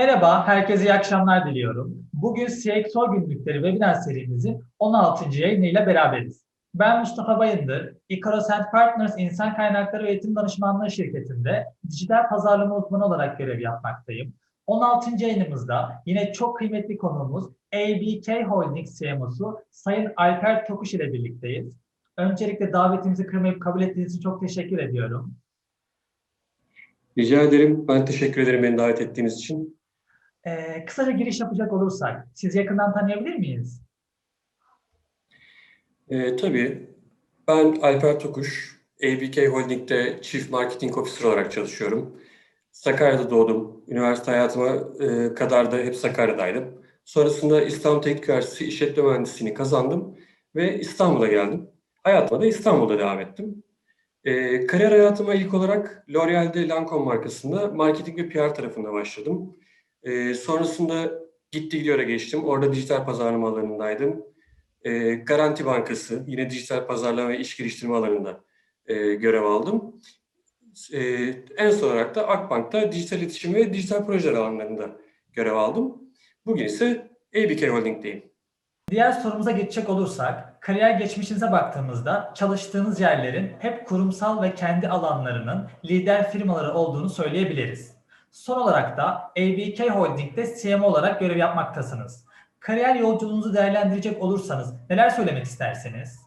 Merhaba, herkese iyi akşamlar diliyorum. Bugün CXO günlükleri webinar serimizin 16. yayınıyla beraberiz. Ben Mustafa Bayındır, Icaros and Partners İnsan Kaynakları ve Eğitim Danışmanlığı şirketinde dijital pazarlama uzmanı olarak görev yapmaktayım. 16. yayınımızda yine çok kıymetli konuğumuz ABK Holding CMO'su Sayın Alper Tokuş ile birlikteyiz. Öncelikle davetimizi kırmayıp kabul ettiğiniz için çok teşekkür ediyorum. Rica ederim. Ben teşekkür ederim beni davet ettiğiniz için. Ee, kısaca giriş yapacak olursak, sizi yakından tanıyabilir miyiz? Ee, tabii. Ben Alper Tokuş. ABK Holding'de Chief Marketing Officer olarak çalışıyorum. Sakarya'da doğdum. Üniversite hayatıma e, kadar da hep Sakarya'daydım. Sonrasında İstanbul Teknik Üniversitesi İşletme Mühendisliğini kazandım ve İstanbul'a geldim. Hayatıma da İstanbul'da devam ettim. E, kariyer hayatıma ilk olarak L'Oreal'de Lancome markasında marketing ve PR tarafında başladım. E, sonrasında Gitti Gidiyor'a geçtim. Orada dijital pazarlama alanındaydım. E, Garanti Bankası, yine dijital pazarlama ve iş geliştirme alanında e, görev aldım. E, en son olarak da Akbank'ta dijital iletişim ve dijital projeler alanlarında görev aldım. Bugün ise ABK Holding'deyim. Diğer sorumuza geçecek olursak, kariyer geçmişinize baktığımızda çalıştığınız yerlerin hep kurumsal ve kendi alanlarının lider firmaları olduğunu söyleyebiliriz. Son olarak da ABK Holding'de CMO olarak görev yapmaktasınız. Kariyer yolculuğunuzu değerlendirecek olursanız neler söylemek istersiniz?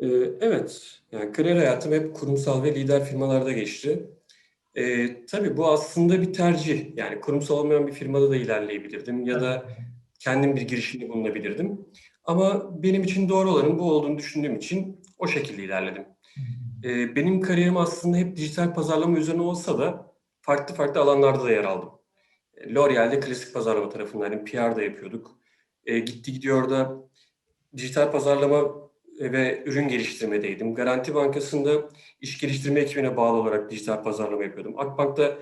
Ee, evet, yani kariyer hayatım hep kurumsal ve lider firmalarda geçti. Ee, tabii bu aslında bir tercih. Yani kurumsal olmayan bir firmada da ilerleyebilirdim ya da kendim bir girişimde bulunabilirdim. Ama benim için doğru olanın bu olduğunu düşündüğüm için o şekilde ilerledim. Ee, benim kariyerim aslında hep dijital pazarlama üzerine olsa da farklı farklı alanlarda da yer aldım. Ee, L'Oreal'de klasik pazarlama tarafındaydım, PR'da yapıyorduk. Ee, gitti gidiyor da dijital pazarlama ve ürün geliştirmedeydim. Garanti Bankası'nda iş geliştirme ekibine bağlı olarak dijital pazarlama yapıyordum. Akbank'ta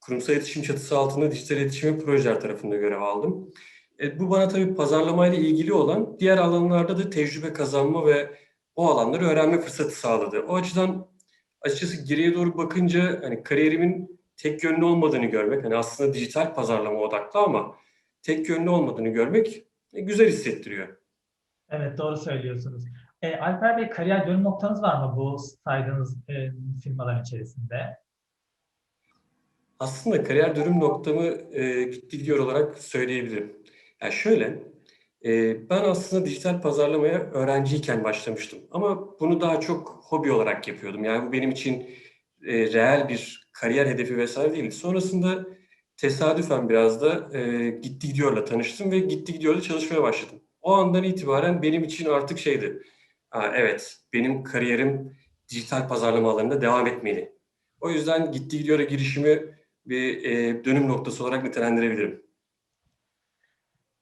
kurumsal iletişim çatısı altında dijital iletişim ve projeler tarafında görev aldım. E, bu bana tabii pazarlamayla ilgili olan diğer alanlarda da tecrübe kazanma ve o alanları öğrenme fırsatı sağladı. O açıdan açıkçası geriye doğru bakınca hani kariyerimin tek yönlü olmadığını görmek, hani aslında dijital pazarlama odaklı ama tek yönlü olmadığını görmek e, güzel hissettiriyor. Evet doğru söylüyorsunuz. E, Alper Bey kariyer dönüm noktanız var mı bu saydığınız e, firmaların içerisinde? Aslında kariyer dönüm noktamı e, gitti gidiyor olarak söyleyebilirim. Yani şöyle, ben aslında dijital pazarlamaya öğrenciyken başlamıştım. Ama bunu daha çok hobi olarak yapıyordum. Yani bu benim için e, reel bir kariyer hedefi vesaire değil. Sonrasında tesadüfen biraz da e, gitti gidiyorla tanıştım ve gitti gidiyorla çalışmaya başladım. O andan itibaren benim için artık şeydi. Evet, benim kariyerim dijital pazarlama alanında devam etmeli. O yüzden gitti gidiyor'a girişimi bir e, dönüm noktası olarak nitelendirebilirim.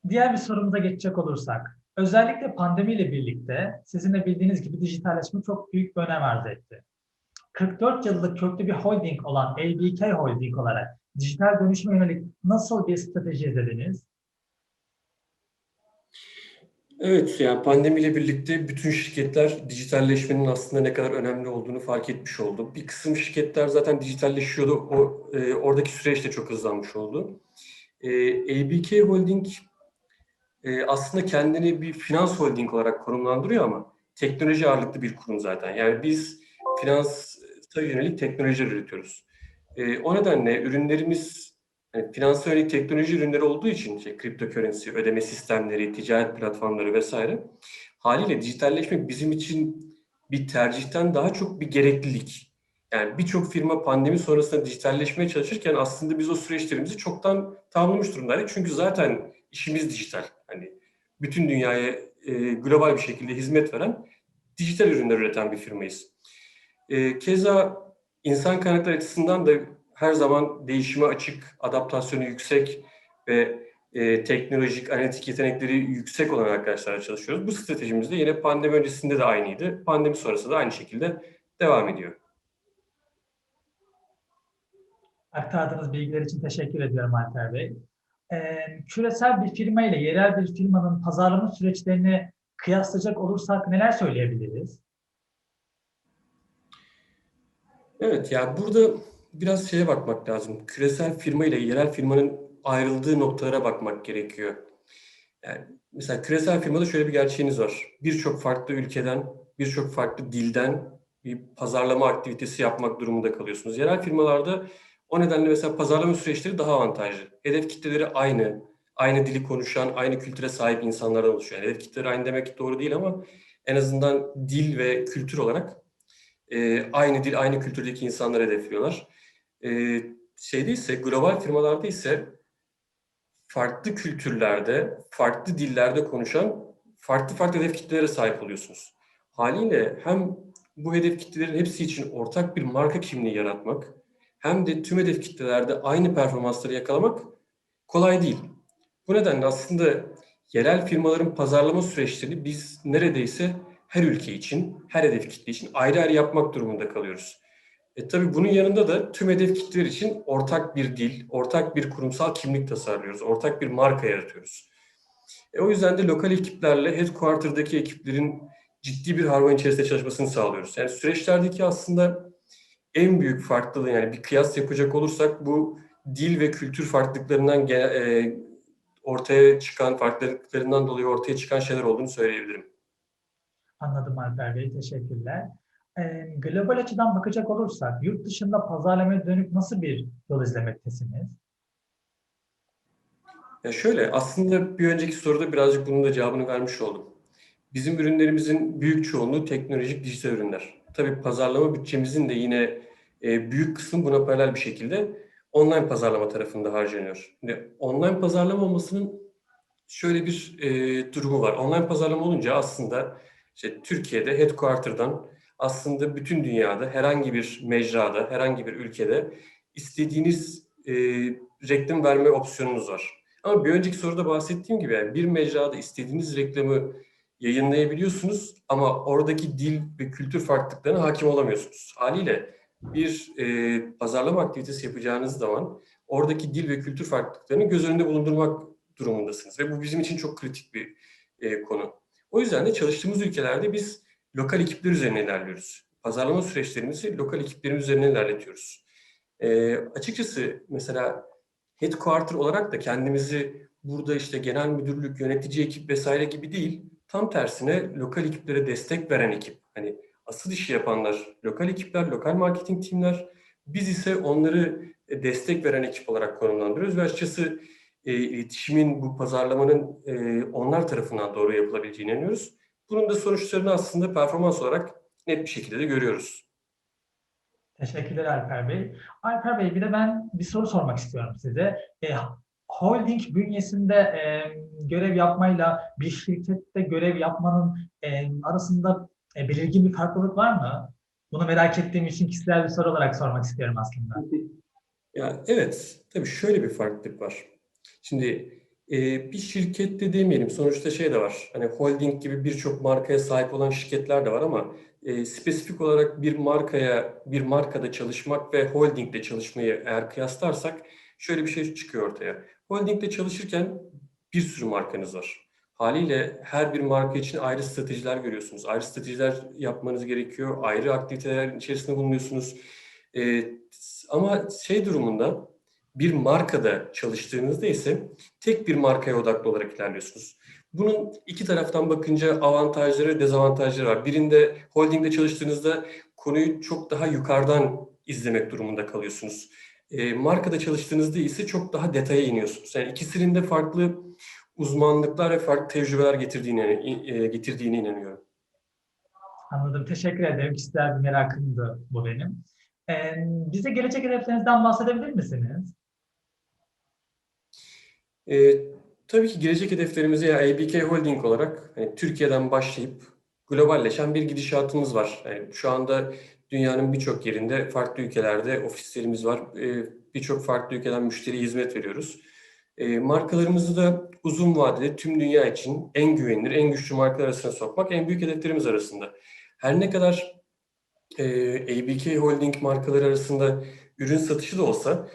Diğer bir sorumuza geçecek olursak, özellikle pandemiyle birlikte sizin de bildiğiniz gibi dijitalleşme çok büyük bir önem arz etti. 44 yıllık köklü bir holding olan ABK Holding olarak dijital dönüşüme yönelik nasıl bir strateji izlediniz? Evet, yani pandemiyle birlikte bütün şirketler dijitalleşmenin aslında ne kadar önemli olduğunu fark etmiş oldu. Bir kısım şirketler zaten dijitalleşiyordu, o e, oradaki süreç de çok hızlanmış oldu. E, ABK Holding e, aslında kendini bir finans holding olarak konumlandırıyor ama teknoloji ağırlıklı bir kurum zaten. Yani biz finansa yönelik teknolojiler üretiyoruz. E, o nedenle ürünlerimiz yani finansal yönelik teknoloji ürünleri olduğu için işte cryptocurrency, ödeme sistemleri, ticaret platformları vesaire haliyle dijitalleşmek bizim için bir tercihten daha çok bir gereklilik. Yani birçok firma pandemi sonrasında dijitalleşmeye çalışırken aslında biz o süreçlerimizi çoktan tamamlamış durumdaydık. Çünkü zaten işimiz dijital. Hani bütün dünyaya e, global bir şekilde hizmet veren dijital ürünler üreten bir firmayız. E, keza insan kaynakları açısından da her zaman değişime açık, adaptasyonu yüksek ve e, teknolojik, analitik yetenekleri yüksek olan arkadaşlarla çalışıyoruz. Bu stratejimiz de yine pandemi öncesinde de aynıydı. Pandemi sonrası da aynı şekilde devam ediyor. Aktardığınız bilgiler için teşekkür ediyorum Alper Bey. Ee, küresel bir firma ile yerel bir firmanın pazarlama süreçlerini kıyaslayacak olursak neler söyleyebiliriz? Evet, yani burada biraz şeye bakmak lazım. Küresel firma ile yerel firmanın ayrıldığı noktalara bakmak gerekiyor. Yani mesela küresel firmada şöyle bir gerçeğiniz var. Birçok farklı ülkeden, birçok farklı dilden bir pazarlama aktivitesi yapmak durumunda kalıyorsunuz. Yerel firmalarda o nedenle mesela pazarlama süreçleri daha avantajlı. Hedef kitleleri aynı, aynı dili konuşan, aynı kültüre sahip insanlardan oluşuyor. Yani hedef kitleleri aynı demek doğru değil ama en azından dil ve kültür olarak e, aynı dil, aynı kültürdeki insanları hedefliyorlar. E, şeyde ise, global firmalarda ise farklı kültürlerde, farklı dillerde konuşan farklı farklı hedef kitlelere sahip oluyorsunuz. Haliyle hem bu hedef kitlelerin hepsi için ortak bir marka kimliği yaratmak, hem de tüm hedef kitlelerde aynı performansları yakalamak kolay değil. Bu nedenle aslında yerel firmaların pazarlama süreçlerini biz neredeyse her ülke için, her hedef kitle için ayrı ayrı yapmak durumunda kalıyoruz. E tabii bunun yanında da tüm hedef kitleler için ortak bir dil, ortak bir kurumsal kimlik tasarlıyoruz, ortak bir marka yaratıyoruz. E o yüzden de lokal ekiplerle headquarter'daki ekiplerin ciddi bir harman içerisinde çalışmasını sağlıyoruz. Yani süreçlerdeki aslında en büyük farklılığı yani bir kıyas yapacak olursak bu dil ve kültür farklılıklarından e, ortaya çıkan farklılıklarından dolayı ortaya çıkan şeyler olduğunu söyleyebilirim. Anladım Alper Bey, teşekkürler. E, global açıdan bakacak olursak, yurt dışında pazarlamaya dönük nasıl bir yol izlemektesiniz? Ya şöyle, aslında bir önceki soruda birazcık bunun da cevabını vermiş oldum. Bizim ürünlerimizin büyük çoğunluğu teknolojik dijital ürünler. Tabii pazarlama bütçemizin de yine e, büyük kısmı buna paralel bir şekilde online pazarlama tarafında harcanıyor. Şimdi online pazarlama olmasının şöyle bir e, durumu var. Online pazarlama olunca aslında işte Türkiye'de headquarter'dan aslında bütün dünyada herhangi bir mecrada, herhangi bir ülkede istediğiniz e, reklam verme opsiyonunuz var. Ama bir önceki soruda bahsettiğim gibi yani bir mecrada istediğiniz reklamı yayınlayabiliyorsunuz ama oradaki dil ve kültür farklılıklarına hakim olamıyorsunuz. Haliyle bir e, pazarlama aktivitesi yapacağınız zaman oradaki dil ve kültür farklılıklarını göz önünde bulundurmak durumundasınız. Ve bu bizim için çok kritik bir e, konu. O yüzden de çalıştığımız ülkelerde biz lokal ekipler üzerine ilerliyoruz. Pazarlama süreçlerimizi lokal ekiplerin üzerine ilerletiyoruz. E, açıkçası mesela headquarter olarak da kendimizi burada işte genel müdürlük, yönetici ekip vesaire gibi değil, tam tersine lokal ekiplere destek veren ekip. Hani asıl işi yapanlar lokal ekipler, lokal marketing timler. Biz ise onları destek veren ekip olarak konumlandırıyoruz ve açıkçası e, iletişimin, bu pazarlamanın e, onlar tarafından doğru yapılabileceğine inanıyoruz. Bunun da sonuçlarını aslında performans olarak net bir şekilde de görüyoruz. Teşekkürler Alper Bey. Alper Bey bir de ben bir soru sormak istiyorum size. E, holding bünyesinde e, görev yapmayla bir şirkette görev yapmanın e, arasında e, belirgin bir farklılık var mı? Bunu merak ettiğim için kişisel bir soru olarak sormak istiyorum aslında. Ya evet, tabii şöyle bir farklılık var. Şimdi e, bir şirkette demeyelim, sonuçta şey de var. Hani holding gibi birçok markaya sahip olan şirketler de var ama e, spesifik olarak bir markaya, bir markada çalışmak ve holdingde çalışmayı eğer kıyaslarsak şöyle bir şey çıkıyor ortaya. Holdingde çalışırken bir sürü markanız var. Haliyle her bir marka için ayrı stratejiler görüyorsunuz. Ayrı stratejiler yapmanız gerekiyor. Ayrı aktiviteler içerisinde bulunuyorsunuz. E, ama şey durumunda bir markada çalıştığınızda ise tek bir markaya odaklı olarak ilerliyorsunuz. Bunun iki taraftan bakınca avantajları, dezavantajları var. Birinde holdingde çalıştığınızda konuyu çok daha yukarıdan izlemek durumunda kalıyorsunuz. E, markada çalıştığınızda ise çok daha detaya iniyorsunuz. Yani ikisinin de farklı uzmanlıklar ve farklı tecrübeler getirdiğine, e, getirdiğine inanıyorum. Anladım. Teşekkür ederim. Kişisel bir merakımdı bu benim. Ee, bize gelecek hedeflerinizden bahsedebilir misiniz? E, tabii ki gelecek hedeflerimizi ya ABK Holding olarak hani Türkiye'den başlayıp globalleşen bir gidişatımız var. Yani şu anda dünyanın birçok yerinde, farklı ülkelerde ofislerimiz var. E, birçok farklı ülkeden müşteriye hizmet veriyoruz. E, markalarımızı da uzun vadede tüm dünya için en güvenilir, en güçlü markalar arasına sokmak en büyük hedeflerimiz arasında. Her ne kadar e, ABK Holding markaları arasında ürün satışı da olsa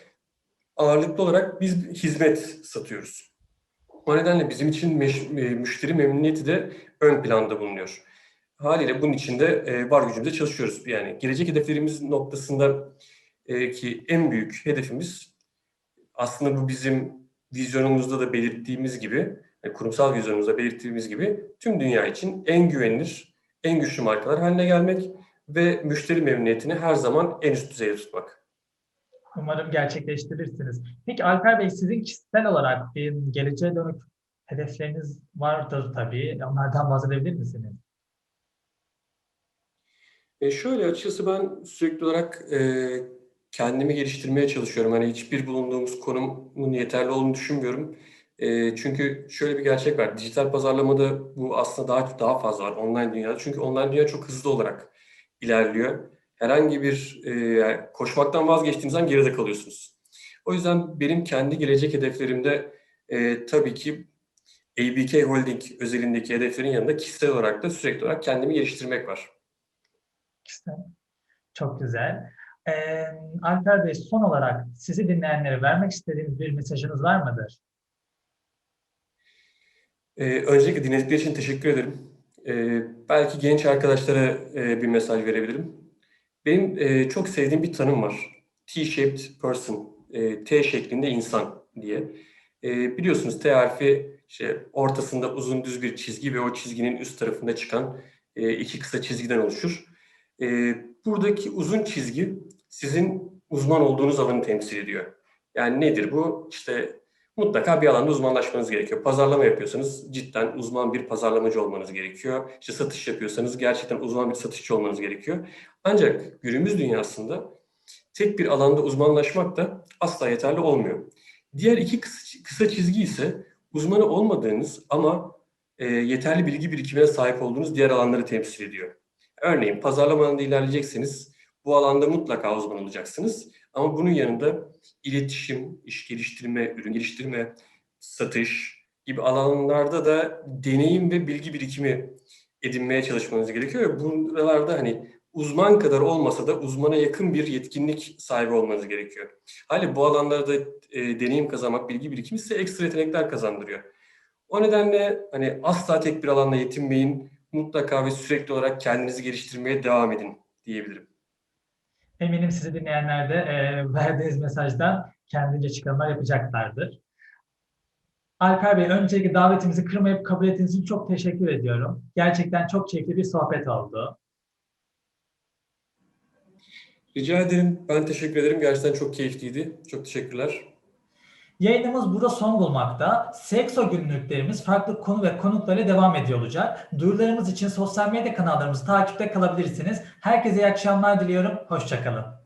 ağırlıklı olarak biz hizmet satıyoruz. O nedenle bizim için e, müşteri memnuniyeti de ön planda bulunuyor. Haliyle bunun için de e, var gücümüzle çalışıyoruz. Yani gelecek hedeflerimiz noktasında e, ki en büyük hedefimiz aslında bu bizim vizyonumuzda da belirttiğimiz gibi, e, kurumsal vizyonumuzda belirttiğimiz gibi tüm dünya için en güvenilir, en güçlü markalar haline gelmek ve müşteri memnuniyetini her zaman en üst düzeyde tutmak. Umarım gerçekleştirirsiniz. Peki Alper Bey sizin kişisel olarak bir geleceğe dönük hedefleriniz vardır tabii. Onlardan bahsedebilir misiniz? E şöyle açıkçası ben sürekli olarak e, kendimi geliştirmeye çalışıyorum. Hani hiçbir bulunduğumuz konumun yeterli olduğunu düşünmüyorum. E, çünkü şöyle bir gerçek var. Dijital pazarlamada bu aslında daha daha fazla var online dünyada. Çünkü online dünya çok hızlı olarak ilerliyor. Herhangi bir e, koşmaktan vazgeçtiğiniz zaman geride kalıyorsunuz. O yüzden benim kendi gelecek hedeflerimde e, tabii ki ABK Holding özelindeki hedeflerin yanında kişisel olarak da sürekli olarak kendimi geliştirmek var. Kişisel. Çok güzel. Ee, Alper Bey son olarak sizi dinleyenlere vermek istediğiniz bir mesajınız var mıdır? Ee, öncelikle dinledikleri için teşekkür ederim. Ee, belki genç arkadaşlara e, bir mesaj verebilirim. Benim e, çok sevdiğim bir tanım var. T-shaped person, e, T şeklinde insan diye. E, biliyorsunuz T harfi işte ortasında uzun düz bir çizgi ve o çizginin üst tarafında çıkan e, iki kısa çizgiden oluşur. E, buradaki uzun çizgi sizin uzman olduğunuz alanı temsil ediyor. Yani nedir bu? İşte mutlaka bir alanda uzmanlaşmanız gerekiyor. Pazarlama yapıyorsanız cidden uzman bir pazarlamacı olmanız gerekiyor. İşte satış yapıyorsanız gerçekten uzman bir satışçı olmanız gerekiyor. Ancak günümüz dünyasında tek bir alanda uzmanlaşmak da asla yeterli olmuyor. Diğer iki kısa, kısa çizgi ise uzmanı olmadığınız ama e, yeterli bilgi birikimine sahip olduğunuz diğer alanları temsil ediyor. Örneğin pazarlama alanında ilerleyecekseniz bu alanda mutlaka uzman olacaksınız. Ama bunun yanında iletişim, iş geliştirme, ürün geliştirme, satış gibi alanlarda da deneyim ve bilgi birikimi edinmeye çalışmanız gerekiyor. Ve buralarda hani uzman kadar olmasa da uzmana yakın bir yetkinlik sahibi olmanız gerekiyor. Hali bu alanlarda e, deneyim kazanmak, bilgi birikimi size ekstra yetenekler kazandırıyor. O nedenle hani asla tek bir alanla yetinmeyin, mutlaka ve sürekli olarak kendinizi geliştirmeye devam edin diyebilirim. Eminim sizi dinleyenler de e, verdiğiniz mesajdan kendince çıkarımlar yapacaklardır. Alper Bey, öncelikle davetimizi kırmayıp kabul ettiğiniz için çok teşekkür ediyorum. Gerçekten çok keyifli bir sohbet oldu. Rica ederim. Ben teşekkür ederim. Gerçekten çok keyifliydi. Çok teşekkürler. Yayınımız burada son bulmakta. Sekso günlüklerimiz farklı konu ve konuklarla devam ediyor olacak. Duyurularımız için sosyal medya kanallarımızı takipte kalabilirsiniz. Herkese iyi akşamlar diliyorum. Hoşçakalın.